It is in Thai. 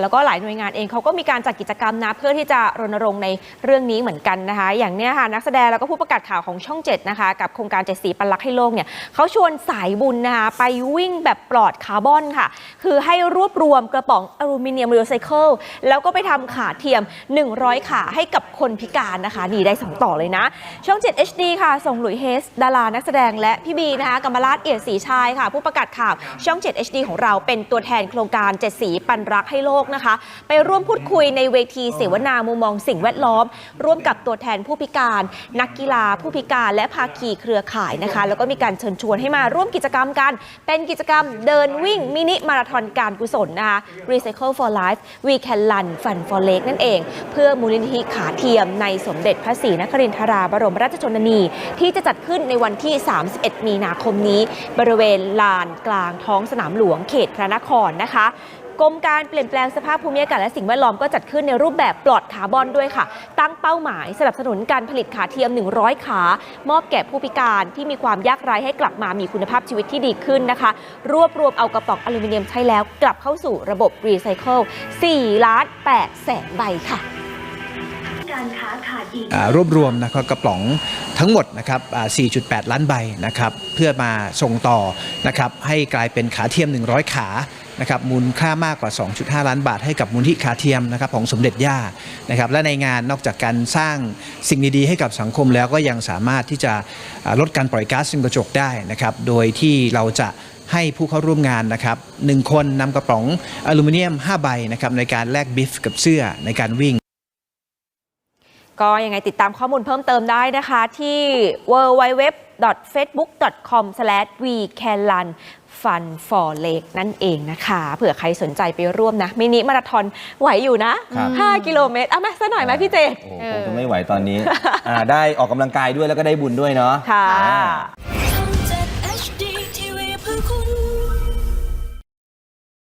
แล้วก็หลายหน่วยงานเองเขาก็มีการจัดกิจกรรมนะเพื่อที่จะรณรงค์ในเรื่องนี้เหมือนกันนะคะ อย่างเนี้ยค่ะนักแสดงแล้วก็ผู้ประกาศข่าวของช่อง 7 นะคะ กับโครงการเจ็ดสีปันรักให้โลกเนี่ยเขาชวนสายบุญนะคะไปวิ่งแบบปลอดคาร์บอนค่ะ คือให้รวบรวมกระป๋องอลูมิเนียมรีไซเคิลแล้วก็ไปทำขาเทียม 100 ขาให้กับคนพิการนะคะนี่ได้ 2 ต่อเลยนะ ช่อง 7 HD ค่ะ ส่งหลุยเฮส ดารานักแสดงและพี่บีนะคะกำมราชเอียดศรีชายค่ะ ผู้ประกาศข่าวช่อง 7 HD ของเราเป็นตัวแทนโครงการ7สีปันรักให้โลกนะคะ ไปร่วมพูดคุยในเวทีเสวนามุมมองสิ่งแวดล้อม ร่วมกับตัวแทนผู้พิการ นักกีฬาผู้พิการและภาคีเครือข่ายนะคะ แล้วก็มีการเชิญชวนให้มาร่วมกิจกรรมกัน เป็นกิจกรรมเดินวิ่งมินิมาราธอนการกุศลนะคะ Recycle for Life We Can Run Fun for Lake นั่นเอง เพื่อมูลนิธิขาเทียมในสมเด็จพระศรีนครินทราบรมราชชนนี ที่จะจัดขึ้นในวันที่ 31 มีนาคมนี้ บริเวณลานกลางท้องสนามหลวงเขตพระนครนะคะ กรมการเปลี่ยนแปลงสภาพภูมิอากาศและสิ่งแวดล้อมก็จัดขึ้นในรูปแบบปลอดคาร์บอนด้วยค่ะ ตั้งเป้าหมายสนับสนุนการผลิตขาเทียม 100 ขา มอบแก่ผู้พิการที่มีความยากไร้ให้กลับมามีคุณภาพชีวิตที่ดีขึ้นนะคะ รวบรวมเอากระป๋องอลูมิเนียมใช้แล้วกลับเข้าสู่ระบบรีไซเคิล4ล้าน8แสนใบค่ะการค้าขาดอีกอ่ารวบรวมนะครับกระป๋องทั้งหมดนะครับอ่า4.8 ล้านใบนะครับ เพื่อมาส่งต่อนะครับให้กลายเป็นขาเทียม 100 ขา นะครับมูลค่ามากกว่า 2.5 ล้านบาทให้กับมูลที่ขาเทียมนะครับของสมเด็จย่านะครับและในงานนอกจากการสร้างสิ่งดีๆให้กับสังคมแล้วก็ยังสามารถที่จะลดการปล่อยก๊าซเรือนกระจกได้นะครับโดยที่เราจะให้ผู้เข้าร่วมงานนะครับหนึ่งคนนำกระป๋องอลูมิเนียม 5 ใบนะครับในการแลกบิฟกับเสื้อในการวิ่ง ก็ยังไงติดตามข้อมูลเพิ่มเติมได้นะคะที่ www.facebook.com/wecanrun fun for lake นั่นเองนะคะ เผื่อใครสนใจไปร่วมนะ มินิมาราธอนไหวอยู่นะครับ5กิโลเมตรเอาไหมสักหน่อยไหมพี่เจโอ้โหคงจะไม่ไหวตอนนี้อ่าได้ออกกำลังกายด้วยแล้วก็ได้บุญด้วยเนาะค่ะอ่า